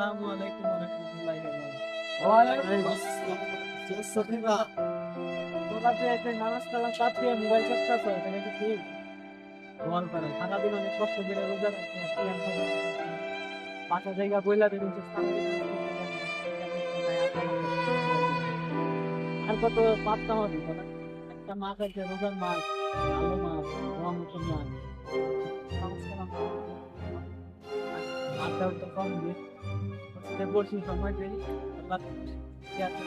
আসসালামু আলাইকুম ওয়া রাহমাতুল্লাহি ওয়া বারাকাতুহু। সফিবা, তোরা যে যে নামাজ কালাম বাদ দিয়ে মোবাইল চাপতাছ, এটা কি ঠিক? দোয়ার করে। সারাদিন অনেক কষ্ট করে রোজা রাখতে বাসা জায়গা বইলা দিন আর কত পাত্তা হবে একটা মাছ আছে রোজার মাছ ভালো মাছ রং মাছ দেরি আল্লাহ ইয়াতে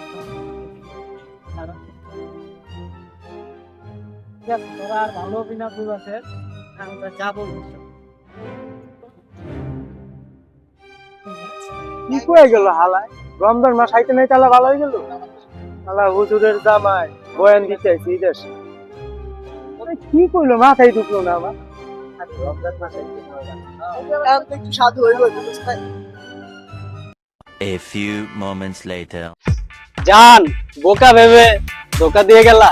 কারণ ঠিক আছে, তোরা আর ভালো অভিনয় ভুল আছে আমরা যাব? কি কয়ে গেল হালায়? রমজান মাস হাইতে নাই তাহলে ভালো হয়ে গেল? হালা হুজুরের জামাই বয়ান দিতে দেশে। কি কইলো মাথায় ঢুকলো না আমার? একটু সাধু হইব A few moments later. জান বোকা ভেবে ধোকা দিয়ে গেলা